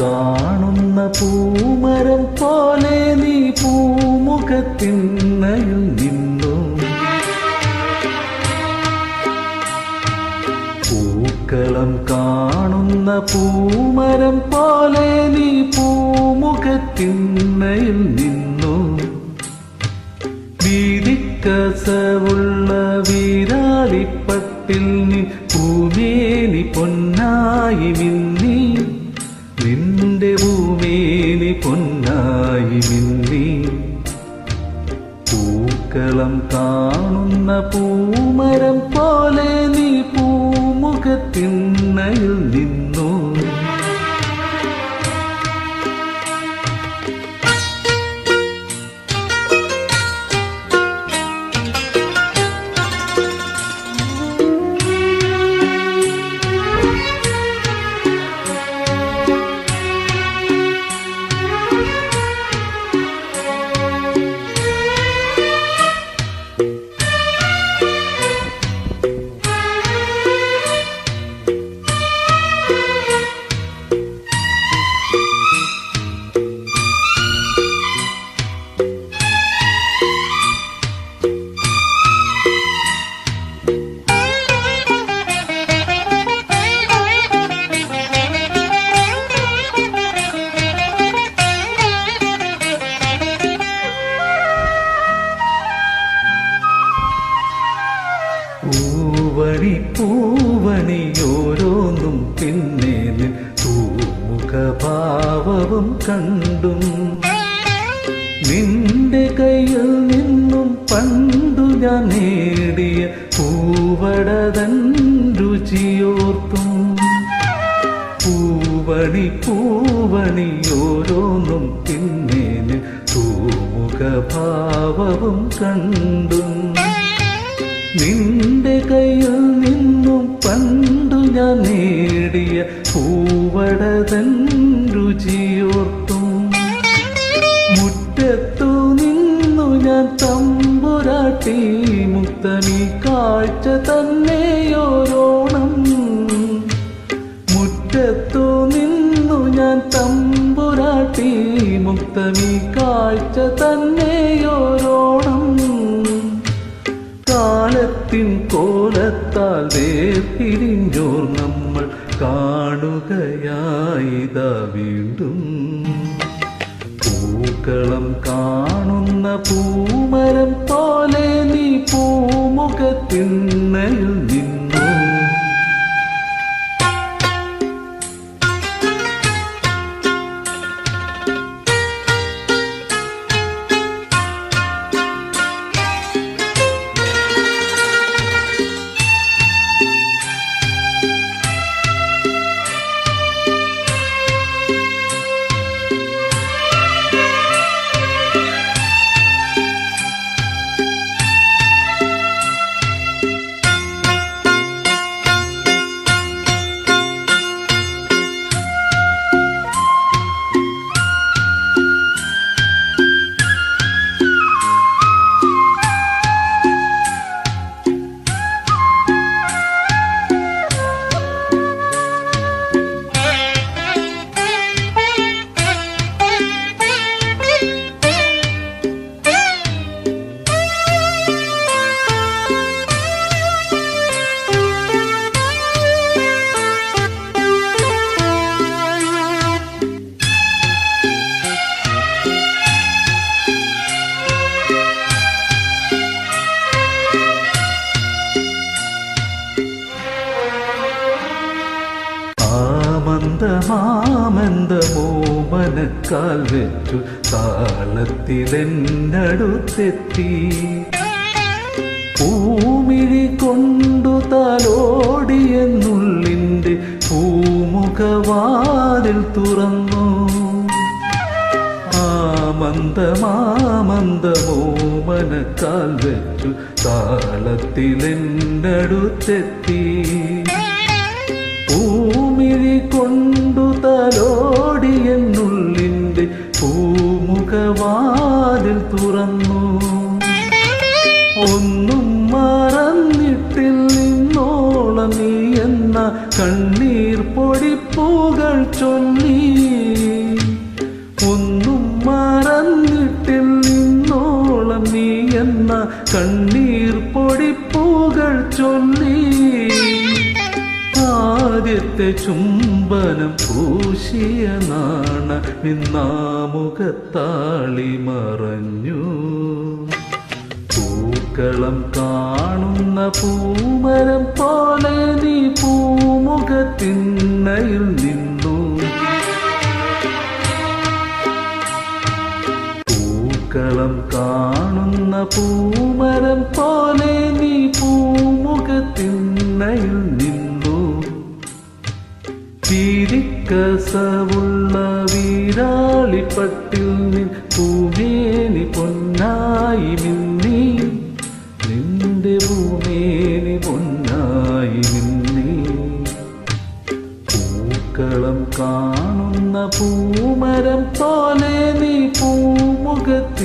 കാണുന്ന പൂമരം പോലെ നീ പൂമുഖത്തിന്നയിൽ നിന്നു. പൂക്കളം കാണുന്ന പൂമരം പോലെ നീ പൂമുഖത്തിന്നയിൽ പൂക്കളം കാണുന്ന പൂമരം പോലെ നീ പൂമുഖത്തിന്നയിൽ നിന്നു. തൂമുഖഭാവവും കണ്ടും നിന്റെ കയ്യിൽ നിന്നും പണ്ടു ഞാൻ നേടിയ പൂവടതൻ രുചിയോർത്തും. പൂവണി പൂവണി ഓരോന്നും പിന്നേന് തൂമുഖ തൂമുഖഭാവവും കണ്ടും. നിന്റെ കയ്യിൽ നിന്നും പണ്ടു ഞാൻ നേടിയ പൂവടതൻ രുചിയോർത്തും മുറ്റത്തു നിന്നു ഞാൻ തമ്പുരാട്ടി മുക്തമീ കാഴ്ച തന്നെയോരോണം. മുറ്റത്തു നിന്നു ഞാൻ തമ്പുരാട്ടി മുക്തമീ കാഴ്ച തന്നെയോരോണം. കാലത്തിൻ കോലത്താൽ വേർപിരിഞ്ഞോർ നമ്മൾ കാണുകയായിതാ വീണ്ടും. പൂക്കളം കാണുന്ന പൂമരം പോലെ നീ പൂമുഖത്തിന്നയിൽ മനക്കാൽ വെച്ചു താളത്തിലെന്നടുത്തെത്തി. പൂമിഴി കൊണ്ടു താലോടിയെന്നുള്ളിന്റെ പൂമുഖവാതിൽ തുറന്നു. ആമന്ദമാമന്ദമോ മനക്കാൽ വെച്ചു താളത്തിലെന്നടുത്തെത്തി. പൂമിഴി കൊണ്ടു എന്ന കണ്ണീർ പൊടിപ്പൂകൾ ചൊല്ലി. ഒന്നും മറന്നിട്ടില്ലോളം നീ എന്ന കണ്ണീർ പൊടിപ്പൂകൾ ചൊല്ലി. ആദ്യത്തെ ചുംബനം പൂശിയ നാണ നിന്നാമുഖത്താളി മറഞ്ഞു. പൂക്കളം കാണുന്ന പൂമരം പോലെ നീ പൂമുഖത്തിണ്ണയിൽ നിന്നു. പൂക്കളം കാണുന്ന പൂമരം പോലെ നീ പൂമുഖത്തിണ്ണയിൽ നിന്നു. തിരിക്കസവുള്ള വീരാളിപ്പട്ടിൽ നിൻ പൂവേനി പൊന്നായി കാണുന്ന പൂമരം പോലെ നീ പൂമുഖത്തിണ്ണയിൽ